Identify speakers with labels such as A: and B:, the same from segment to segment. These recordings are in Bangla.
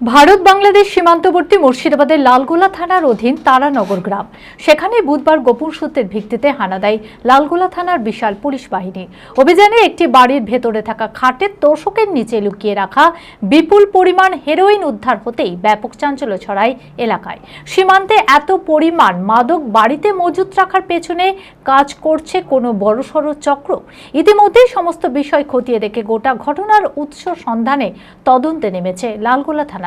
A: ভারত বাংলাদেশ সীমান্তবর্তী মুর্শিদাবাদের লালগোলা থানার অধীন তারানগর গ্রাম। সেখানে বুধবার গোপন সূত্রের ভিত্তিতে হানা দেয় লালগোলা থানার বিশাল পুলিশ বাহিনী। অভিযানে একটি বাড়ির ভেতরে থাকা খাটের তোষকের নিচে লুকিয়ে রাখা বিপুল পরিমাণ হেরোইন উদ্ধার হতেই ব্যাপক চাঞ্চল্য ছড়ায় এলাকায়। সীমান্তে এত পরিমাণ মাদক বাড়িতে মজুত রাখার পেছনে কাজ করছে কোনো বড়সড় চক্র। ইতিমধ্যেই সমস্ত বিষয় খতিয়ে দেখে গোটা ঘটনার উৎস সন্ধানে তদন্তে নেমেছে লালগোলা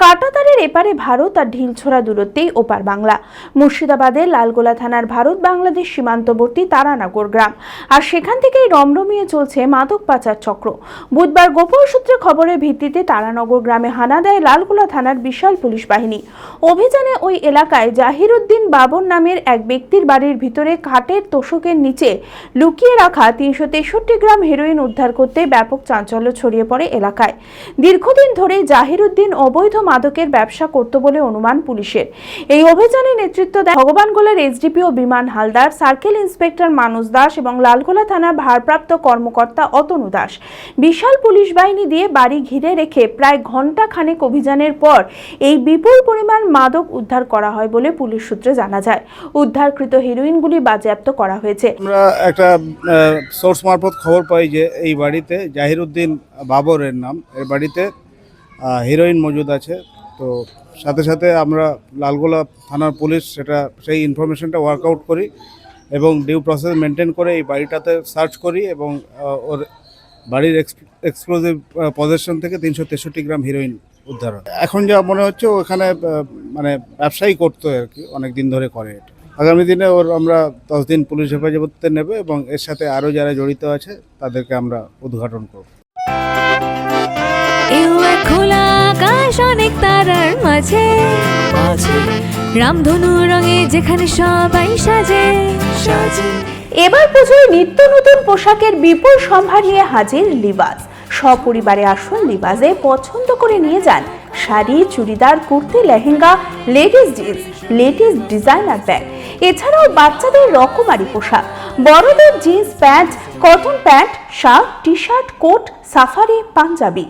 B: কাটাতারের এপারে ভারত আর ঢিলছোড়া দূরত্বেই ওপার বাংলা। মুর্শিদাবাদের লালগোলা থানার ভারত বাংলাদেশ সীমান্তবর্তী তারানগর গ্রাম। আর সেখান থেকেই রমরমিয়ে চলছে মাদক পাচার চক্র। বুধবার গোপন সূত্রে খবরের ভিত্তিতে তারানগর গ্রামে হানা দেয় লালগোলা থানার বিশাল পুলিশ বাহিনী। অভিযানে ওই এলাকায় জাহিরুদ্দিন বাবর নামের এক ব্যক্তির বাড়ির ভিতরে খাটের তোষকের নিচে লুকিয়ে রাখা তিনশো তেষট্টি গ্রাম হেরোইন উদ্ধার করতে ব্যাপক চাঞ্চল্য ছড়িয়ে পড়ে এলাকায়। দীর্ঘদিন ধরে জাহিরুদ্দিন অবৈধ মাদকের ব্যবসা করত বলে অনুমান পুলিশের। এই অভিযানে নেতৃত্ব দেয় ভগবানগোলার এসডিপিও বিমান হালদার, সার্কেল ইন্সপেক্টর মানুষ দাস এবং লালগোলা থানার ভারপ্রাপ্ত কর্মকর্তা অতনু দাস। বিশাল পুলিশ বাহিনী দিয়ে বাড়ি ঘিরে রেখে প্রায় ঘণ্টা খানেক অভিযানের পর এই বিপুল পরিমাণ মাদক উদ্ধার করা হয় বলে পুলিশ সূত্রে জানা যায়। উদ্ধারকৃত হেরোইনগুলি বাজেয়াপ্ত করা হয়েছে।
C: আমরা একটা সোর্স মারফত খবর পাই যে এই বাড়িতে জাহিরুদ্দিন বাবরের নাম, এর বাড়িতে হিরোইন মজুদ আছে। তো সাথে সাথে আমরা লালগোলা থানার পুলিশ সেটা, সেই ইনফরমেশনটা ওয়ার্কআউট করি এবং ডিউ প্রসেস মেনটেন করে এই বাড়িটাতে সার্চ করি এবং ওর বাড়ির এক্সক্লুসিভ পজিশন থেকে তিনশো তেষট্টি গ্রাম হিরোইন উদ্ধার হয়। এখন যা মনে হচ্ছে ওখানে মানে ব্যবসায়ী করতো আর কি অনেক দিন ধরে করে এটা। আগামী দিনে ওর আমরা দশ দিন পুলিশ হেফাজতে নেবে এবং এর সাথে আরও যারা জড়িত আছে তাদেরকে আমরা উদ্ঘাটন করব।
D: মাঝে রামধনু রঙে যেখানে সবাই সাজে। সাজে।
B: এবার পুজোয় নিত্য নতুন পোশাকের বিপুল সম্ভার নিয়ে হাজির লিবাস। সপরিবারে আসুন লিবাসে পছন্দ করে নিয়ে যান sari churidar kurti lehenga ladies jeans ladies designer bag. এছাড়াও বাচ্চাদের রকমারি পোশাক। বড়দের jeans pant cotton pant shirt T shirt coat safari Punjabi.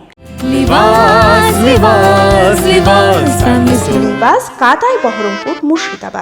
D: Libas Libas.
B: Libas কাটাই বহরমপুর মুর্শিদাবাদ।